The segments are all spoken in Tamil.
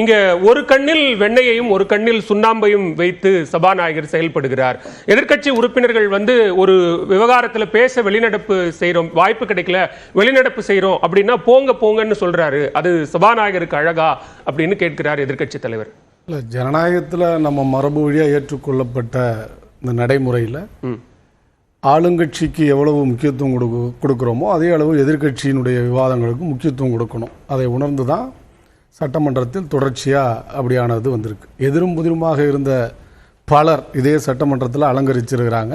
இங்க ஒரு கண்ணில் வெண்ணையையும் ஒரு கண்ணில் சுண்ணாம்பையும் வைத்து சபாநாயகர் செயல்படுகிறார். எதிர்க்கட்சி உறுப்பினர்கள் வந்து ஒரு விவகாரத்துல பேச வெளிநடப்பு செய்றோம் வாய்ப்பு கிடைக்கல வெளிநடப்பு செய்றோம் அப்படின்னா போங்க போங்கன்னு சொல்றாரு. அது சபாநாயகருக்கு அழகா அப்படின்னு கேட்கிறார் எதிர்க்கட்சி தலைவர். இல்லை ஜனநாயகத்தில் நம்ம மரபு வழியாக ஏற்றுக்கொள்ளப்பட்ட இந்த நடைமுறையில் ஆளுங்கட்சிக்கு எவ்வளவு முக்கியத்துவம் கொடுக்கு கொடுக்குறோமோ அதே அளவு எதிர்க்கட்சியினுடைய விவாதங்களுக்கு முக்கியத்துவம் கொடுக்கணும். அதை உணர்ந்து தான் சட்டமன்றத்தில் தொடர்ச்சியாக அப்படியானது வந்திருக்கு. எதிரும் புதிருமாக இருந்த பலர் இதே சட்டமன்றத்தில் அலங்கரிச்சிருக்கிறாங்க.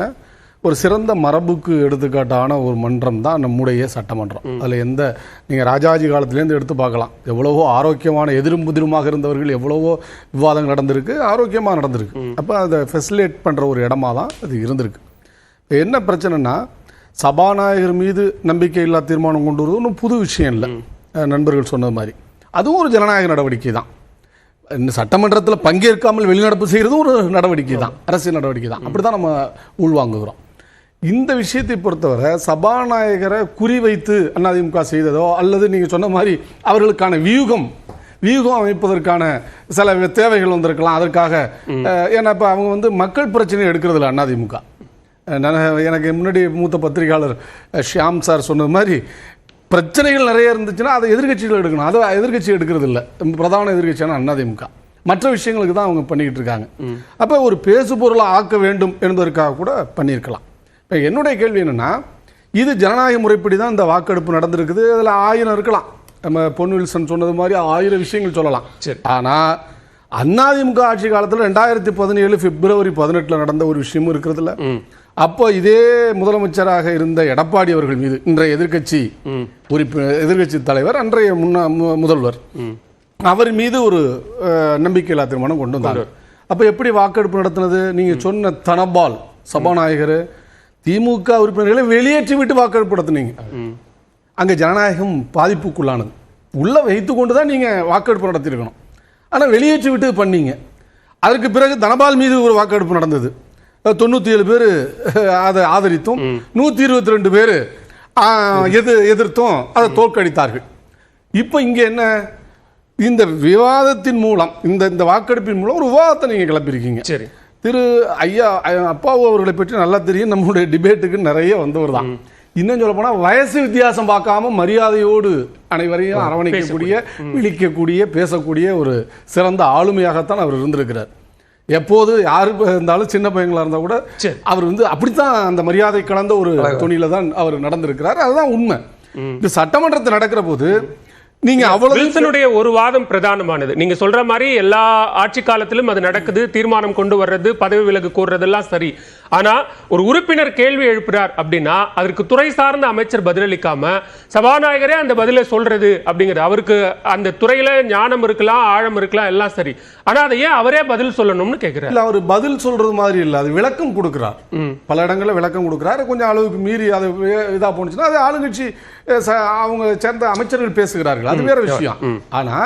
ஒரு சிறந்த மரபுக்கு எடுத்துக்காட்டான ஒரு மன்றம் தான் நம்முடைய சட்டமன்றம். அதில் எந்த நீங்கள் ராஜாஜி காலத்துலேருந்து எடுத்து பார்க்கலாம். எவ்வளவோ ஆரோக்கியமான எதிரும் புதிருமாக இருந்தவர்கள் எவ்வளவோ விவாதங்கள் நடந்திருக்கு ஆரோக்கியமாக நடந்திருக்கு. அப்போ அதை ஃபெசிலேட் பண்ணுற ஒரு இடமா தான் அது இருந்திருக்கு. இப்ப என்ன பிரச்சனைனா சபாநாயகர் மீது நம்பிக்கையில்லா தீர்மானம் கொண்டு வருவது ஒன்றும் புது விஷயம் இல்லை. நண்பர்கள் சொன்னது மாதிரி. அதுவும் ஒரு ஜனநாயக நடவடிக்கை தான். இந்த சட்டமன்றத்தில் பங்கேற்காமல் வெளிநடப்பு செய்கிறதும் ஒரு நடவடிக்கை தான். அரசியல் நடவடிக்கை தான். அப்படி தான் நம்ம உள்வாங்குகிறோம். இந்த விஷயத்தை பொறுத்தவரை சபாநாயகரை குறிவைத்து அதிமுக செய்ததோ அல்லது நீங்கள் சொன்ன மாதிரி அவர்களுக்கான வியூகம் வியூகம் அமைப்பதற்கான சில தேவைகள் வந்திருக்கலாம். அதற்காக ஏன்னா இப்போ அவங்க வந்து மக்கள் பிரச்சனையை எடுக்கிறதில்ல அதிமுக அஹ், நான் எனக்கு முன்னாடி மூத்த பத்திரிகையாளர் ஷியாம் சார் சொன்னது மாதிரி பிரச்சனைகள் நிறைய இருந்துச்சுன்னா அதை எதிர்க்கட்சிகள் எடுக்கணும். அதை எதிர்க்கட்சி எடுக்கிறது இல்லை பிரதான எதிர்க்கட்சியான அதிமுக மற்ற விஷயங்களுக்கு தான் அவங்க பண்ணிக்கிட்டு இருக்காங்க. அப்போ ஒரு பேசு பொருளை ஆக்க வேண்டும் என்பதற்காக கூட பண்ணியிருக்கலாம். இப்போ என்னுடைய கேள்வி என்னன்னா இது ஜனநாயக முறைப்படி தான் இந்த வாக்கெடுப்பு நடந்திருக்குது. அதில் ஆயிரம் இருக்கலாம். நம்ம பொன் வில்சன் சொன்னது மாதிரி ஆயிரம் விஷயங்கள் சொல்லலாம். சரி. ஆனால் அதிமுக ஆட்சி காலத்தில் ரெண்டாயிரத்தி பதினேழு பிப்ரவரி பதினெட்டில் நடந்த ஒரு விஷயமும் இருக்கிறதுல அப்போ இதே முதலமைச்சராக இருந்த எடப்பாடி அவர்கள் மீது இன்றைய எதிர்க்கட்சி உறுப்பினர் எதிர்க்கட்சி தலைவர் அன்றைய முன்னா முதல்வர். அவர் மீது ஒரு நம்பிக்கையில்லா தீர்மானம் கொண்டு வந்தாங்க. அப்போ எப்படி வாக்கெடுப்பு நடத்தினது? நீங்க சொன்ன தனபால் சபாநாயகர் திமுக உறுப்பினர்களை வெளியேற்றி விட்டு வாக்கெடுப்பு நடத்துனீங்க. அங்க ஜனநாயகம் பாதிப்புக்குள்ளானது. உள்ள வைத்து கொண்டு தான் நீங்க வாக்கெடுப்பு நடத்தியிருக்கணும். ஆனா வெளியேற்றி விட்டு பண்ணீங்க. அதற்கு பிறகு தனபால் மீது ஒரு வாக்கெடுப்பு நடந்தது. தொண்ணூத்தி ஏழு பேர் அதை ஆதரித்தும் நூத்தி இருபத்தி ரெண்டு பேர் எது எதிர்த்தும் அதை தோற்கடித்தார்கள். இப்போ இங்க என்ன? இந்த விவாதத்தின் மூலம் இந்த இந்த வாக்கெடுப்பின் மூலம் ஒரு விவாதத்தை நீங்க கிளப்பியிருக்கீங்க. சரி. திரு ஐயா அப்பாவு அவர்களை பற்றி நல்லா தெரியும் நம்முடைய டிபேட்டுக்கு நிறைய வந்தவர் தான். இன்னும் சொல்ல போனா வயசு வித்தியாசம் பார்க்காம மரியாதையோடு அனைவரையும் அரவணைக்கக்கூடிய விழிக்கக்கூடிய பேசக்கூடிய ஒரு சிறந்த ஆளுமையாகத்தான் அவர் இருந்திருக்கிறார். எப்போது யாரு இருந்தாலும் சின்ன பையங்களா இருந்தா கூட. அவர் வந்து அப்படித்தான் அந்த மரியாதை கலந்த ஒரு துணியில தான் அவர் நடந்திருக்கிறார். அதுதான் உண்மை. இந்த சட்டமன்றத்தில் நடக்கிற போது நீங்க அவ்வளவு வில்சனுடைய ஒரு வாதம் பிரதானமானது. நீங்க சொல்ற மாதிரி எல்லா ஆட்சி காலத்திலும் அது நடக்குது தீர்மானம் கொண்டு வர்றது பதவி விலகு கோர்றதெல்லாம் சரி. ஆனா ஒரு உறுப்பினர் கேள்வி எழுப்புறார் அப்படின்னா அதற்கு துறை சார்ந்த அமைச்சர் பதிலளிக்காம சபாநாயகரே அந்த பதிலை சொல்றது அப்படிங்கிறது. அவருக்கு அந்த துறையில ஞானம் இருக்கலாம் ஆழம் இருக்கலாம் எல்லாம் சரி. ஆனா அதை ஏன் அவரே பதில் சொல்லணும்னு கேக்குறாரு? இல்ல அவர் பதில் சொல்றது மாதிரி இல்ல. அது விளக்கம் கொடுக்கிறார். பல இடங்கள்ல விளக்கம் கொடுக்கிறார். கொஞ்சம் அளவுக்கு மீறி அது இதா போனுச்சுன்னா அது ஆளுங்கட்சி அவங்க சேர்ந்த அமைச்சர்கள் பேசுகிறார்கள். அது வேற விஷயம். ஆனா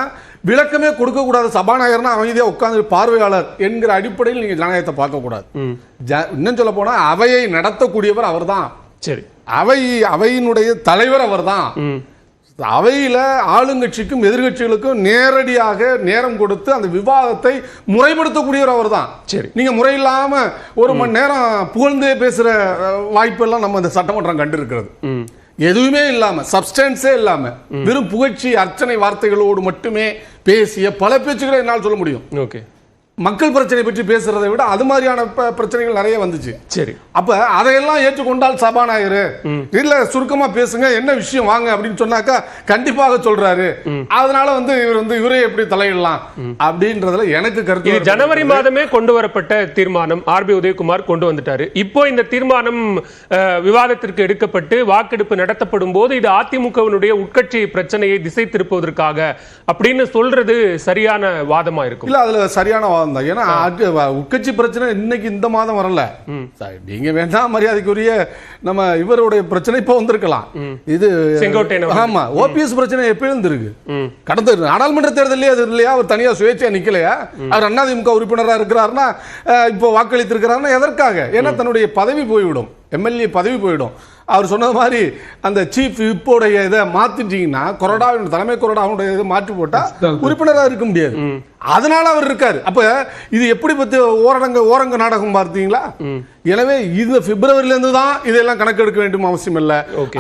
விளக்கமே கொடுக்க கூடாது சபாநாயகர்னா அமைதியா உட்கார்ந்து பார்வையாளர் என்கிற அடிப்படையில் நீங்க ஜனநாயகத்தை பார்க்க கூடாது ஜ- இன்னும் சொல்ல போனா அவையை நடத்தக்கூடியவர் அவர்தான். சரி. அவை அவையினுடைய தலைவர் அவர்தான். அவையில ஆளுங்கட்சிக்கும் எதிர்கட்சிகளுக்கும் நேரடியாக நேரம் கொடுத்து அந்த விவாதத்தை முறைப்படுத்தக்கூடியவர் அவர்தான். சரி. நீங்க முறையில்லாம ஒரு மணி நேரம் புகழ்ந்தே பேசுற அஹ், வாய்ப்பெல்லாம் நம்ம இந்த சட்டமன்றம் கண்டிருக்கிறது. எதுவுமே இல்லாம சப்ஸ்டன்ஸே இல்லாம வெறும் புகழ்ச்சி அர்ச்சனை வார்த்தைகளோடு மட்டுமே பேசிய பல பேச்சுகளை என்னால் சொல்ல முடியும். ஓகே. மக்கள் பிரச்சனை பற்றி பேசுறதை விட அது மாதிரியான ப- பிரச்சனைகள் நிறைய வந்துச்சு. சரி. அப்ப அதையெல்லாம் ஏற்றுக்கொண்டால் சபாநாயகர் இல்ல சுருக்கமா பேசுங்க என்ன விஷயம் வாங்க அப்படின்னு சொன்னாக்கா கண்டிப்பாக சொல்றாரு. அதனால வந்து இவர் வந்து இவரே எப்படி தலையிடலாம் அப்படின்றதுல எனக்கு கருத்து ஜனவரி மாதமே கொண்டு வரப்பட்ட தீர்மானம் ஆர்பி உதயகுமார் கொண்டு வந்துட்டாரு. இப்போ இந்த தீர்மானம் விவாதத்திற்கு எடுக்கப்பட்டு வாக்கெடுப்பு நடத்தப்படும் போது இது அதிமுகவினுடைய உட்கட்சி பிரச்சனையை திசை திருப்புவதற்காக அப்படின்னு சொல்றது சரியான வாதமா இருக்கும். இல்ல அதுல சரியான வாதம் தான் ஏன்னா உட்கட்சி பிரச்சனை இன்னைக்கு இந்த மாதம் வரல. நீங்க வேணா மரியாதைக்குரிய நம்ம இவருடைய பிரச்சனை இப்ப வந்திருக்கலாம். இது. ஆமா ஓபிஎஸ் பிரச்சனை எப்ப இருந்திருக்கு கடந்த நாடாளுமன்ற தேர்தலே அது இல்லையா? அவர் தனியா சுயேட்சையா நிக்கலையா? அவர் அதிமுக உறுப்பினரா இருக்கிறாருன்னா இப்போ வாக்களித்திருக்கிறாருன்னா எதற்காக? ஏன்னா தன்னுடைய பதவி போய்விடும். எம்எல்ஏ பதவி போயிடும் அவர் சொன்னது மாதிரி அந்த சீஃப் இப்போடைய இதை மாத்திட்டீங்கன்னா கொறடாவின் தலைமை கொறடாவுடைய இதை மாற்றி போட்டா உறுப்பினரா இருக்க முடியாது. அதனால அவர் இருக்காரு. அப்ப இது எப்படி பத்தி ஓரடங்க ஓரங்க நாடகம் பார்த்தீங்களா? எனவே இந்த பிப்ரவரில இருந்து தான் இதெல்லாம் கணக்கெடுக்க வேண்டும் அவசியம் இல்ல.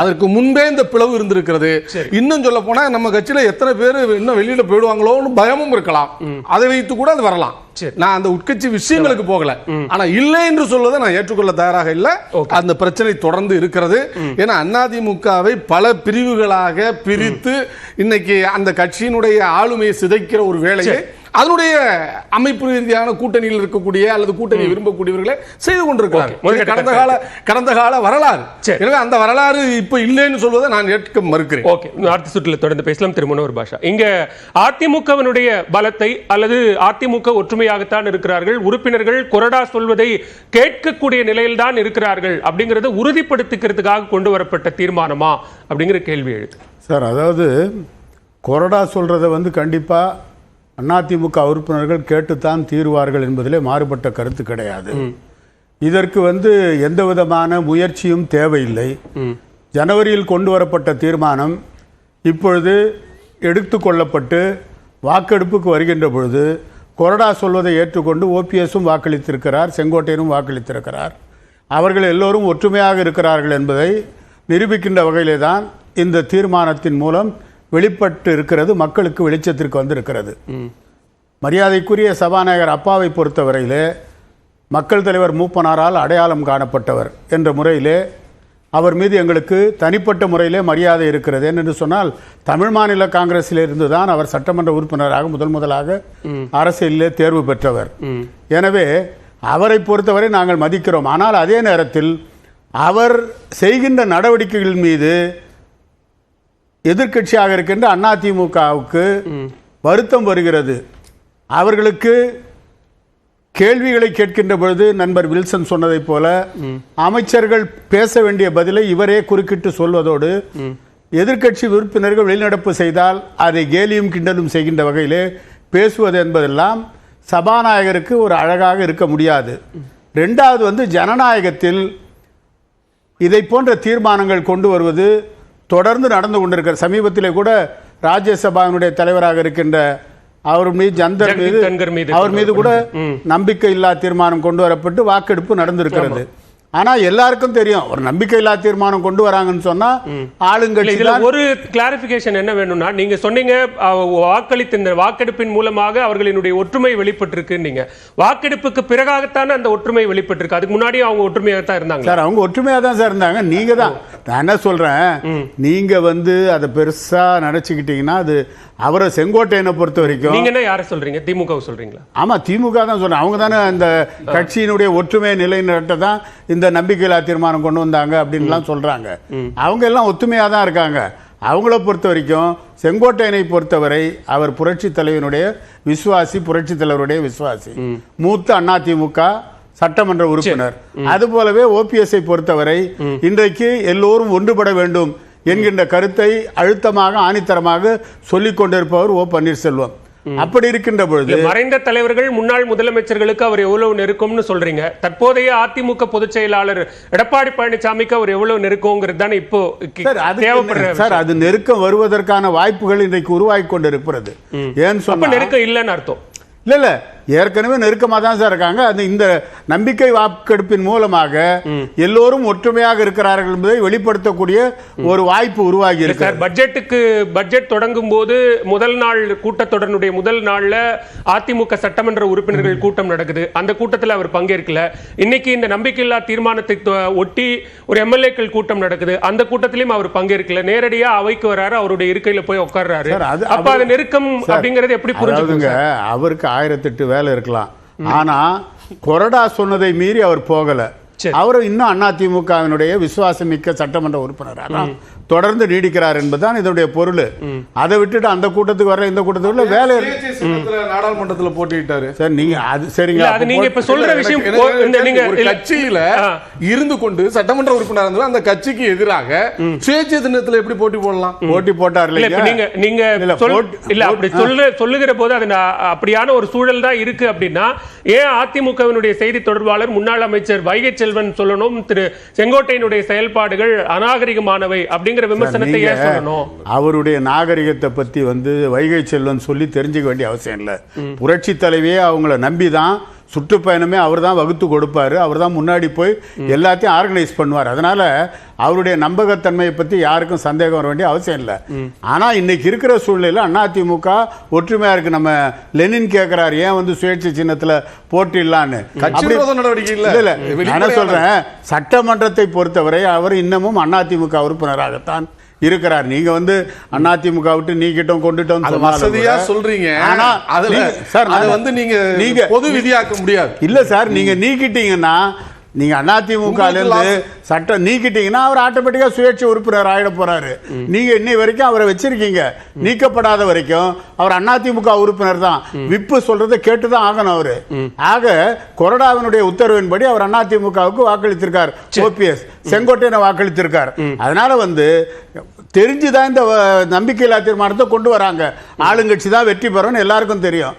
அதற்கு முன்பே இந்த பிளவு இருந்திருக்கிறது. இன்னும் சொல்ல போனா நம்ம கட்சியில எத்தனை பேர் இன்னும் வெளியில போயிடுவாங்களோன்னு பயமும் இருக்கலாம். அதை வைத்து கூட அது வரலாம். நான் அந்த உட்கட்சி விஷயங்களுக்கு போகல. ஆனா இல்லை என்று சொல்வதை நான் ஏற்றுக்கொள்ள தயாராக இல்லை. அந்த பிரச்சனை தொடர்ந்து இருக்கிறது. ஏன்னா அதிமுகவை பல பிரிவுகளாக பிரித்து இன்னைக்கு அந்த கட்சியினுடைய ஆளுமையை சிதைக்கிற ஒரு வேலையை அதனுடைய அமைப்பு ரீதியான கூட்டணியில் இருக்கக்கூடிய அல்லது கூட்டணியை விரும்பக்கூடியவர்களே செய்து. முதல்கட்ட கடந்த கால கடந்த கால வரலாறு. எனவே அந்த வரலாறு இப்ப இல்லைன்னு சொல்வதை நான் ஏற்க மறுக்கிறேன். ஓகே. அடுத்த சுற்றுல தொடர்ந்து பேசலாம். திரு மனோகர் பாஷா. இங்க அதிமுகவினுடைய பலத்தை அல்லது அதிமுக ஒற்றுமையாகத்தான் இருக்கிறார்கள். உறுப்பினர்கள் கொறடா சொல்வதை கேட்கக்கூடிய நிலையில்தான் இருக்கிறார்கள் அப்படிங்கறத உறுதிப்படுத்திக்கிறதுக்காக கொண்டு வரப்பட்ட தீர்மானமா அப்படிங்கிற கேள்வி எழுது. சார் அதாவது கொறடா சொல்கிறத வந்து கண்டிப்பாக அதிமுக உறுப்பினர்கள் கேட்டுத்தான் தீருவார்கள் என்பதிலே மாறுபட்ட கருத்து கிடையாது. இதற்கு வந்து எந்த விதமான முயற்சியும் தேவையில்லை. ஜனவரியில் கொண்டு வரப்பட்ட தீர்மானம் இப்பொழுது எடுத்துக்கொள்ளப்பட்டு வாக்கெடுப்புக்கு வருகின்ற பொழுது கொறடா சொல்வதை ஏற்றுக்கொண்டு ஓபிஎஸும் வாக்களித்திருக்கிறார் செங்கோட்டையனும் வாக்களித்திருக்கிறார். அவர்கள் எல்லோரும் ஒற்றுமையாக இருக்கிறார்கள் என்பதை நிரூபிக்கின்ற வகையிலே தான் இந்த தீர்மானத்தின் மூலம் வெளிப்பட்டு இருக்கிறது மக்களுக்கு வெளிச்சத்திற்கு வந்திருக்கிறது. மரியாதைக்குரிய சபாநாயகர் அப்பாவை பொறுத்தவரையிலே மக்கள் தலைவர் மூப்பனாரால் அடையாளம் காணப்பட்டவர் என்ற முறையிலே அவர் மீது எங்களுக்கு தனிப்பட்ட முறையிலே மரியாதை இருக்கிறது. என்று சொன்னால் தமிழ் மாநில காங்கிரஸில் இருந்து தான் அவர் சட்டமன்ற உறுப்பினராக முதல் முதலாக அரசியலிலே தேர்வு பெற்றவர். எனவே அவரை பொறுத்தவரை நாங்கள் மதிக்கிறோம். ஆனால் அதே நேரத்தில் அவர் செய்கின்ற நடவடிக்கைகள் மீது எதிர்க்கட்சியாக இருக்கின்ற அதிமுகவுக்கு வருத்தம் வருகிறது. அவர்களுக்கு கேள்விகளை கேட்கின்ற பொழுது நண்பர் வில்சன் சொன்னதைப் போல அமைச்சர்கள் பேச வேண்டிய பதிலை இவரே குறுக்கிட்டு சொல்வதோடு எதிர்க்கட்சி உறுப்பினர்கள் வெளிநடப்பு செய்தால் அதை கேலியும் கிண்டலும் செய்கின்ற வகையிலே பேசுவது என்பதெல்லாம் சபாநாயகருக்கு ஒரு அழகாக இருக்க முடியாது. ரெண்டாவது வந்து ஜனநாயகத்தில் இதை போன்ற தீர்மானங்கள் கொண்டு வருவது தொடர்ந்து நடந்து கொண்டிருக்கிற சமீபத்திலே கூட ராஜ்யசபாவினுடைய தலைவராக இருக்கின்ற அவர் மீது ஜந்தர் மீது அவர் மீது கூட நம்பிக்கை இல்லா தீர்மானம் கொண்டு வரப்பட்டு வாக்கெடுப்பு நடந்திருக்கிறது. ஆனா எல்லாருக்கும் தெரியும் ஒரு நம்பிக்கை இல்லா தீர்மானம் கொண்டு வராங்கன்னு சொன்னா இல்ல, ஆளுங்கட்சி ஒரு கிளாரிபிகேஷன் என்ன வேணும்னா நீங்க சொன்னீங்க வாக்களித்த இந்த வாக்கெடுப்பின் மூலமாக அவர்களினுடைய ஒற்றுமை வெளிப்பட்டிருக்கு நீங்க வாக்கெடுப்புக்கு பிறகாகத்தானே அந்த ஒற்றுமை வெளிப்பட்டிருக்கு? அதுக்கு முன்னாடி அவங்க ஒற்றுமையாக தான் இருந்தாங்க சார் அவங்க ஒற்றுமையா தான் சார் இருந்தாங்க. நீங்க தான் நான் என்ன சொல்றேன்? நீங்க வந்து அதை பெருசா நினைச்சுக்கிட்டீங்கன்னா அது அவரை செங்கோட்டையனை பொறுத்த வரைக்கும் நீங்க என்ன யாரை சொல்றீங்க? திமுக சொல்றீங்களா? ஆமா திமுக தான் சொல்றேன். அவங்க தானே அந்த கட்சியினுடைய ஒற்றுமை நிலைநிறுத்த தான் இந்த நம்பிக்கையில்லா தீர்மானம் கொண்டு வந்தாங்க அப்படின்லாம் சொல்றாங்க. அவங்க எல்லாம் ஒத்துமையா தான் இருக்காங்க. அவங்கள பொறுத்த வரைக்கும் செங்கோட்டையனை பொறுத்தவரை அவர் புரட்சி தலைவனுடைய விசுவாசி புரட்சி தலைவருடைய விசுவாசி. மூத்த அதிமுக சட்டமன்ற உறுப்பினர். அது போலவே ஓபிஎஸ்ஐ பொறுத்தவரை இன்றைக்கு எல்லோரும் ஒன்றுபட வேண்டும் என்கின்ற கருத்தை அழுத்தமாக ஆணித்தரமாக சொல்லிக் கொண்டிருப்பவர் ஓ பன்னீர்செல்வம். அப்படி இருக்கின்ற பொழுது மறைந்த தலைவர்கள் முன்னாள் முதலமைச்சர்களுக்கு அவர் எவ்வளவு நெருக்கம்னு சொல்றீங்க. தற்போதைய அதிமுக பொதுச் செயலாளர் எடப்பாடி பழனிசாமிக்கு அவர் எவ்வளவு நெருக்கங்கிறது தானே இப்போ தேவைப்படுற சார் அது நெருக்கம் வருவதற்கான வாய்ப்புகள் இன்றைக்கு உருவாகி கொண்டிருக்கிறது. ஏன்னு சொன்னா நெருக்கம் இல்லைன்னு அர்த்தம். இல்ல இல்ல. ஏற்கனவே நெருக்கமாக தான் சார் இருக்காங்க. அது இந்த நம்பிக்கை வாக்கெடுப்பின் மூலமாக எல்லோரும் ஒற்றுமையாக இருக்கிறார்கள் என்பதை வெளிப்படுத்தக்கூடிய ஒரு வாய்ப்பு உருவாகி இருக்கு. சார் பட்ஜெட்டுக்கு பட்ஜெட் தொடங்கும் போது முதல் நாள் கூட்டத்தொடருடைய முதல் நாள்ல அதிமுக சட்டமன்ற உறுப்பினர்கள் கூட்டம் நடக்குது. அந்த கூட்டத்துல அவர் பங்கேற்கல. இன்னைக்கு இந்த நம்பிக்கையில்லா தீர்மானத்தை ஒட்டி ஒரு எம்எல்ஏக்கள் கூட்டம் நடக்குது. அந்த கூட்டத்திலயும் அவர் பங்கேற்கல. நேரடியா அவைக்கு வராரு அவருடைய இருக்கையில போய் உட்கார்றாரு அப்ப அது நெருக்கம் அப்படிங்கறது எப்படி புரிஞ்சுக்கணும் அதாவதுங்க அவருக்கு ஆயிரத்தெட்டு வேலை இருக்கலாம். ஆனா கொரடா சொன்னதை மீறி அவர் போகல. சரி. அவர் இன்னும் அதிமுகவினுடைய விசுவாசமிக்க சட்டமன்ற உறுப்பினராக தான் தொடர்ந்து நீடிக்கிறார் என்பதுதான் இதனுடைய பொருள். அதை விட்டுட்டு அந்த கூட்டத்துக்கு வர இந்த கூட்டத்துக்கு வரல வேலை நாடாளுமன்றத்துல போட்டியிட்டாரு. சார் நீங்க அது சரிங்க நீங்க இப்ப சொல்ற விஷயம் கட்சியில. இருந்து கொண்டு சட்டமன்ற உறுப்பினர் இருந்தாலும் அந்த கட்சிக்கு எதிராக சுயேட்சை தினத்துல எப்படி போட்டி போடலாம்? போட்டி போட்டார் இல்ல இப்ப நீங்க நீங்க இல்ல, அப்படி சொல்ல சொல்லுகிற போது அது அப்படியான ஒரு சூழல் தான் இருக்கு அப்படின்னா ஏன் அதிமுகவினுடைய செய்தி தொடர்பாளர் முன்னாள் அமைச்சர் வைகை செல்வன் சொல்லணும் திரு செங்கோட்டையனுடைய செயல்பாடுகள் அநாகரிகமானவை அப்படிங்கிற விமர்சனத்தை ஏன் சொல்லணும்? அவருடைய நாகரிகத்தை பத்தி வந்து வைகை செல்வன் சொல்லி தெரிஞ்சுக்க வேண்டிய அவசியம் இல்லை. புரட்சி தலைவியே அவங்கள நம்பி தான் சுற்றுப்பயணமே அவர் தான் வகுத்து கொடுப்பாரு. அவர் தான் முன்னாடி போய் எல்லாத்தையும் ஆர்கனைஸ் பண்ணுவார். அதனால அவருடைய நம்பகத்தன்மையை பத்தி யாருக்கும் சந்தேகம் வர வேண்டிய அவசியம் இல்லை. ஆனா இன்னைக்கு இருக்கிற சூழ்நிலையில அதிமுக ஒற்றுமையா இருக்கு. நம்ம லெனின் கேட்கிறாரு ஏன் வந்து சுயேட்சை சின்னத்துல போட்டிடலான்னு நடவடிக்கை இல்ல. இல்ல. நான் சொல்றேன்? சட்டமன்றத்தை பொறுத்தவரை அவர் இன்னமும் அதிமுக உறுப்பினராகத்தான் இருக்கிறார். நீங்க வந்து அதிமுக விட்டு நீக்கிட்டோம் கொண்டுட்டோம் அது வசதியா சொல்றீங்க. ஆனா அதுல சார் அதை வந்து நீங்க நீங்க பொது விதியாக்க முடியாது. இல்ல சார் நீங்க நீக்கிட்டீங்கன்னா நீங்க அதிமுக உங்களுக்கு இருந்து சட்டம் நீக்கிட்டீங்கன்னா அவர் ஆட்டோமேட்டிக்கா சுயேட்சை உறுப்பினர் ஆயிட போறாரு. நீங்க இன்னை வரைக்கும் அவரை வச்சிருக்கீங்க. நீக்கப்படாத வரைக்கும் அவர் அதிமுக உறுப்பினர் தான். விப்பு சொல்றதை கேட்டுதான் ஆகணும் அவரு. ஆக கொறடாவினுடைய உத்தரவின்படி அவர் அதிமுகவுக்கு வாக்களித்திருக்கார். ஓபிஎஸ் செங்கோட்டையனை வாக்களித்திருக்கார். அதனால வந்து தெரிஞ்சுதான் இந்த நம்பிக்கையில்லா தீர்மானத்தை கொண்டு வராங்க. ஆளுங்கட்சி தான் வெற்றி பெறும்னு எல்லாருக்கும் தெரியும்.